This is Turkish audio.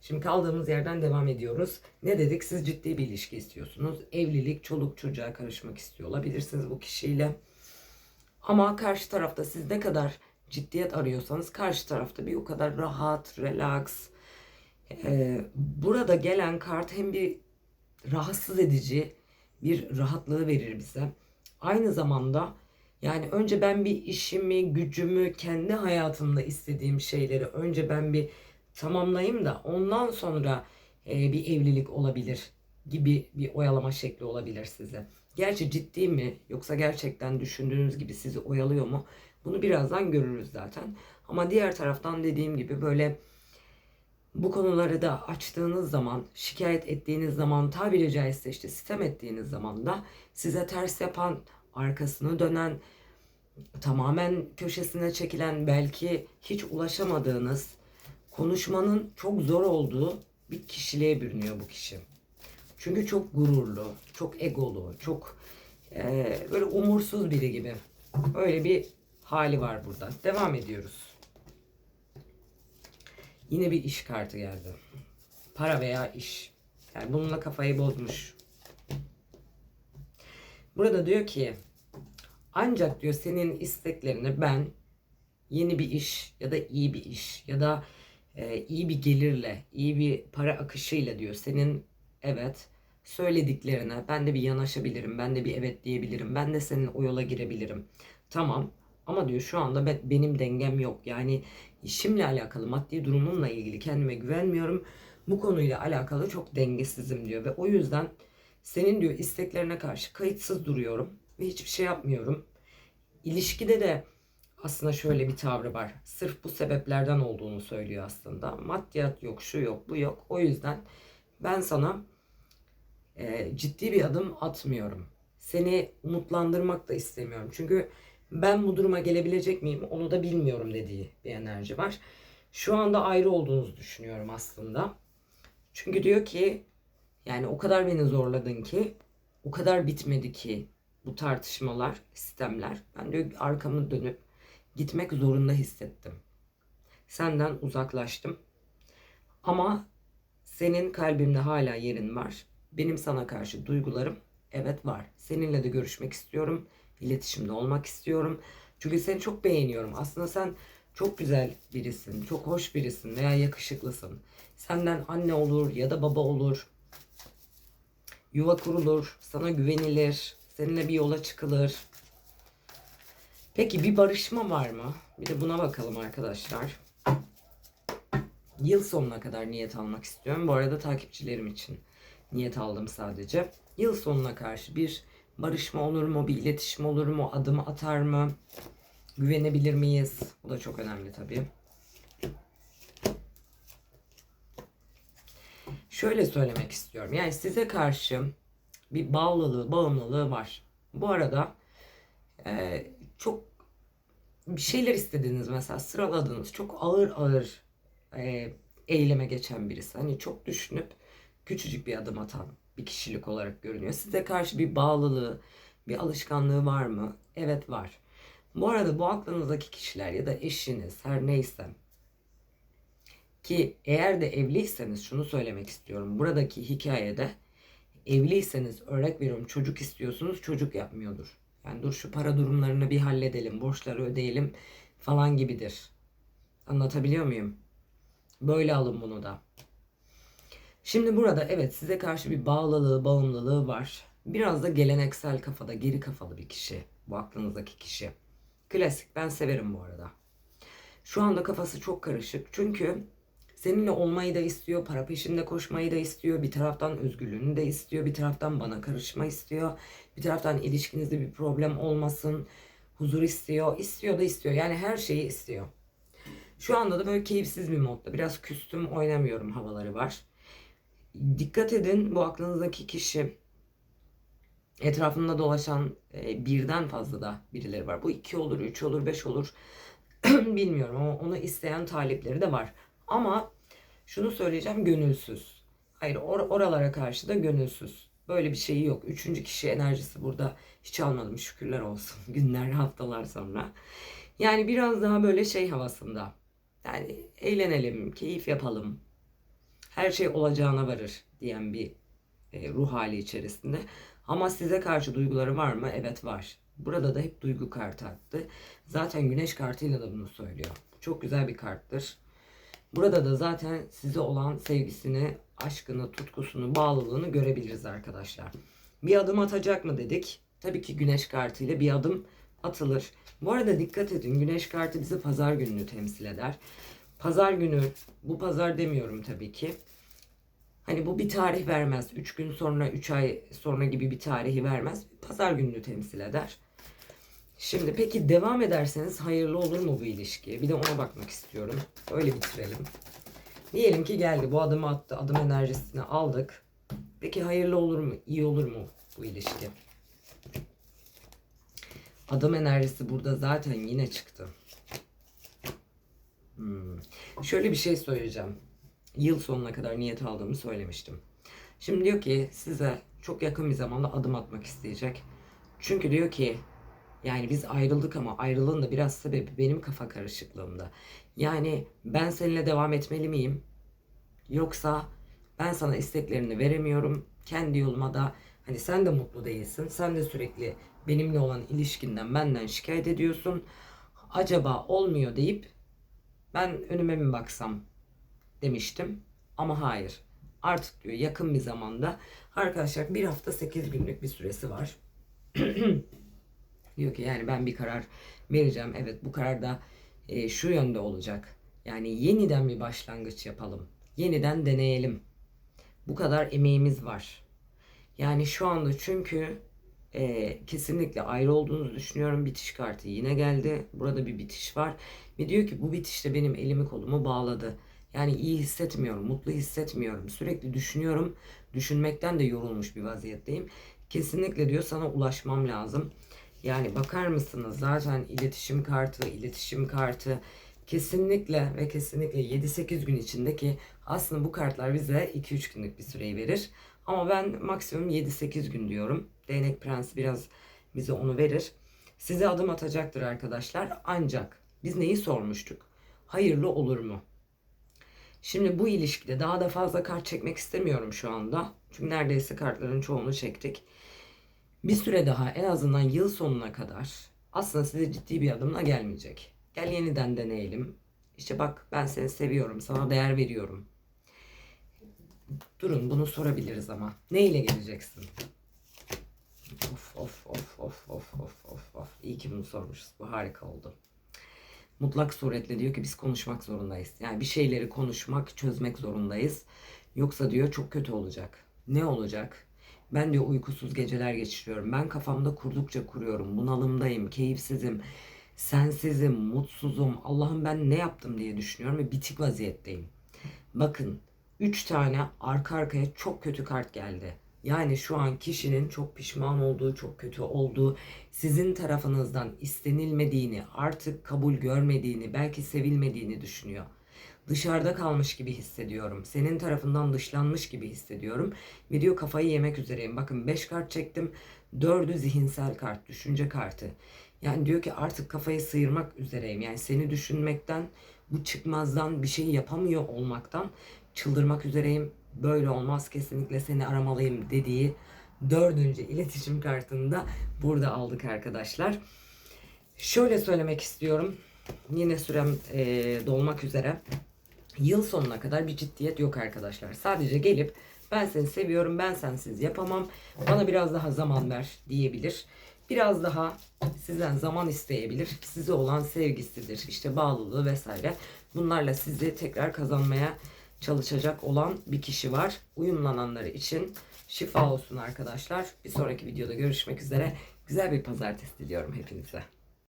Şimdi kaldığımız yerden devam ediyoruz. Ne dedik? Siz ciddi bir ilişki istiyorsunuz. Evlilik, çoluk çocuğa karışmak istiyor olabilirsiniz bu kişiyle. Ama karşı tarafta siz ne kadar ciddiyet arıyorsanız karşı tarafta bir o kadar rahat, relax. Ee, burada gelen kart hem bir rahatsız edici bir rahatlığı verir bize. Aynı zamanda yani önce ben bir işimi, gücümü, kendi hayatımda istediğim şeyleri önce ben bir tamamlayayım da ondan sonra e, bir evlilik olabilir gibi bir oyalama şekli olabilir size. Gerçi ciddi mi yoksa gerçekten düşündüğünüz gibi sizi oyalıyor mu? Bunu birazdan görürüz zaten. Ama diğer taraftan dediğim gibi böyle bu konuları da açtığınız zaman, şikayet ettiğiniz zaman, tabiri caizse işte sitem ettiğiniz zaman da size ters yapan, arkasını dönen, tamamen köşesine çekilen, belki hiç ulaşamadığınız, konuşmanın çok zor olduğu bir kişiliğe bürünüyor bu kişi. Çünkü çok gururlu, çok egolu, çok eee, böyle umursuz biri gibi. Öyle bir hali var burada. Devam ediyoruz. Yine bir iş kartı geldi. Para veya iş. Yani bununla kafayı bozmuş. Burada diyor ki ancak diyor senin isteklerini ben yeni bir iş ya da iyi bir iş ya da e, iyi bir gelirle, iyi bir para akışıyla diyor senin evet söylediklerine ben de bir yanaşabilirim, ben de bir evet diyebilirim, ben de senin o yola girebilirim. Tamam ama diyor şu anda ben, benim dengem yok. Yani işimle alakalı, maddi durumumla ilgili kendime güvenmiyorum. Bu konuyla alakalı çok dengesizim diyor ve o yüzden senin diyor isteklerine karşı kayıtsız duruyorum ve hiçbir şey yapmıyorum. İlişkide de aslında şöyle bir tavrı var. Sırf bu sebeplerden olduğunu söylüyor aslında. Maddiyat yok, şu yok, bu yok. O yüzden ben sana e, ciddi bir adım atmıyorum. Seni umutlandırmak da istemiyorum. Çünkü ben bu duruma gelebilecek miyim onu da bilmiyorum dediği bir enerji var. Şu anda ayrı olduğunuzu düşünüyorum aslında. Çünkü diyor ki yani o kadar beni zorladın ki o kadar bitmedi ki bu tartışmalar, sistemler. Ben diyor arkamı dönüp gitmek zorunda hissettim. Senden uzaklaştım. Ama senin kalbimde hala yerin var. Benim sana karşı duygularım evet var. Seninle de görüşmek istiyorum. İletişimde olmak istiyorum. Çünkü seni çok beğeniyorum. Aslında sen çok güzel birisin, çok hoş birisin veya yakışıklısın. Senden anne olur ya da baba olur. Yuva kurulur, sana güvenilir, seninle bir yola çıkılır. Peki bir barışma var mı? Bir de buna bakalım arkadaşlar. Yıl sonuna kadar niyet almak istiyorum. Bu arada takipçilerim için niyet aldım sadece. Yıl sonuna karşı bir barışma olur mu? Bir iletişim olur mu? Adım atar mı? Güvenebilir miyiz? Bu da çok önemli tabii. Şöyle söylemek istiyorum. Yani size karşı bir bağlılığı, bağımlılığı var. Bu arada e, çok bir şeyler istediniz mesela sıraladınız. Çok ağır ağır e, eyleme geçen birisi. Hani çok düşünüp küçücük bir adım atan bir kişilik olarak görünüyor. Size karşı bir bağlılığı, bir alışkanlığı var mı? Evet var. Bu arada bu aklınızdaki kişiler ya da eşiniz her neyse ki eğer de evliyseniz şunu söylemek istiyorum. Buradaki hikayede evliyseniz örnek veriyorum çocuk istiyorsunuz çocuk yapmıyordur. Yani dur şu para durumlarını bir halledelim, borçları ödeyelim falan gibidir. Anlatabiliyor muyum? Böyle alın bunu da. Şimdi burada evet size karşı bir bağlılığı, bağımlılığı var. Biraz da geleneksel kafada, geri kafalı bir kişi. Bu aklınızdaki kişi. Klasik. Ben severim bu arada. Şu anda kafası çok karışık. Çünkü seninle olmayı da istiyor, para peşinde koşmayı da istiyor. Bir taraftan özgürlüğünü de istiyor, bir taraftan bana karışma istiyor. Bir taraftan ilişkinizde bir problem olmasın, huzur istiyor, istiyor da istiyor. Yani her şeyi istiyor. Şu anda da böyle keyifsiz bir modda. Biraz küstüm, oynamıyorum havaları var. Dikkat edin bu aklınızdaki kişi etrafında dolaşan e, birden fazla da birileri var. Bu iki olur, üç olur, beş olur. Bilmiyorum ama onu isteyen talipleri de var. Ama şunu söyleyeceğim gönülsüz. Hayır or- oralara karşı da gönülsüz. Böyle bir şeyi yok. Üçüncü kişi enerjisi burada hiç almadım şükürler olsun. Günler, haftalar sonra. Yani biraz daha böyle şey havasında. Yani eğlenelim, keyif yapalım. her şey olacağına varır diyen bir e, ruh hali içerisinde. Ama size karşı duyguları var mı? Evet var. Burada da hep duygu kartı attı. Zaten güneş kartıyla da bunu söylüyor. Çok güzel bir karttır. Burada da zaten size olan sevgisini, aşkını, tutkusunu, bağlılığını görebiliriz arkadaşlar. Bir adım atacak mı dedik. Tabii ki güneş kartıyla bir adım atılır. Bu arada dikkat edin güneş kartı bize pazar gününü temsil eder. Pazar günü, bu pazar demiyorum tabii ki. Hani bu bir tarih vermez. 3 gün sonra, 3 ay sonra gibi bir tarihi vermez. Pazar gününü temsil eder. Şimdi peki devam ederseniz hayırlı olur mu bu ilişki? Bir de ona bakmak istiyorum. Öyle bitirelim. Diyelim ki geldi bu adımı attı. Adım enerjisini aldık. Peki hayırlı olur mu? İyi olur mu bu ilişki? Adım enerjisi burada zaten yine çıktı. Hmm. Şöyle bir şey söyleyeceğim. Yıl sonuna kadar niyet aldığımı söylemiştim. Şimdi diyor ki size çok yakın bir zamanda adım atmak isteyecek. Çünkü diyor ki yani biz ayrıldık ama ayrılığın da biraz sebebi benim kafa karışıklığımda. Yani ben seninle devam etmeli miyim? Yoksa ben sana isteklerini veremiyorum. Kendi yoluma da hani sen de mutlu değilsin. Sen de sürekli benimle olan ilişkinden benden şikayet ediyorsun. Acaba olmuyor deyip ben önüme mi baksam demiştim. Ama hayır. Artık diyor yakın bir zamanda arkadaşlar bir hafta 8 günlük bir süresi var. diyor ki yani ben bir karar vereceğim. Evet bu karar da e, şu yönde olacak. Yani yeniden bir başlangıç yapalım. Yeniden deneyelim. Bu kadar emeğimiz var. Yani şu anda çünkü e, kesinlikle ayrı olduğunuzu düşünüyorum. Bitiş kartı yine geldi. Burada bir bitiş var. Ve diyor ki bu bitişte benim elimi kolumu bağladı. Yani iyi hissetmiyorum, mutlu hissetmiyorum. Sürekli düşünüyorum. Düşünmekten de yorulmuş bir vaziyetteyim. Kesinlikle diyor sana ulaşmam lazım. Yani bakar mısınız zaten iletişim kartı, iletişim kartı kesinlikle ve kesinlikle 7-8 gün içindeki aslında bu kartlar bize 2-3 günlük bir süreyi verir. Ama ben maksimum 7-8 gün diyorum. Değnek Prens biraz bize onu verir. Size adım atacaktır arkadaşlar. Ancak biz neyi sormuştuk? Hayırlı olur mu? Şimdi bu ilişkide daha da fazla kart çekmek istemiyorum şu anda. Çünkü neredeyse kartların çoğunu çektik. Bir süre daha en azından yıl sonuna kadar aslında size ciddi bir adımla gelmeyecek. Gel yeniden deneyelim. İşte bak ben seni seviyorum, sana değer veriyorum. Durun bunu sorabiliriz ama. Ne ile geleceksin? Of of of of of of of of. İyi ki bunu sormuşuz. Bu harika oldu. Mutlak suretle diyor ki biz konuşmak zorundayız. Yani bir şeyleri konuşmak, çözmek zorundayız. Yoksa diyor çok kötü olacak. Ne olacak? Ben diyor uykusuz geceler geçiriyorum. Ben kafamda kurdukça kuruyorum. Bunalımdayım, keyifsizim, sensizim, mutsuzum. Allah'ım ben ne yaptım diye düşünüyorum ve bitik vaziyetteyim. Bakın 3 tane arka arkaya çok kötü kart geldi. Yani şu an kişinin çok pişman olduğu, çok kötü olduğu, sizin tarafınızdan istenilmediğini, artık kabul görmediğini, belki sevilmediğini düşünüyor. Dışarıda kalmış gibi hissediyorum. Senin tarafından dışlanmış gibi hissediyorum. Ve diyor kafayı yemek üzereyim. Bakın 5 kart çektim. 4'ü zihinsel kart, düşünce kartı. Yani diyor ki artık kafayı sıyırmak üzereyim. Yani seni düşünmekten, bu çıkmazdan bir şey yapamıyor olmaktan çıldırmak üzereyim. Böyle olmaz kesinlikle seni aramalıyım dediği dördüncü iletişim kartını da burada aldık arkadaşlar. Şöyle söylemek istiyorum. Yine sürem e, dolmak üzere. Yıl sonuna kadar bir ciddiyet yok arkadaşlar. Sadece gelip ben seni seviyorum, ben sensiz yapamam. Bana biraz daha zaman ver diyebilir. Biraz daha sizden zaman isteyebilir. Size olan sevgisidir, işte bağlılığı vesaire. Bunlarla sizi tekrar kazanmaya çalışacak olan bir kişi var. Uyumlananları için şifa olsun arkadaşlar. Bir sonraki videoda görüşmek üzere. Güzel bir pazartesi diliyorum hepinize.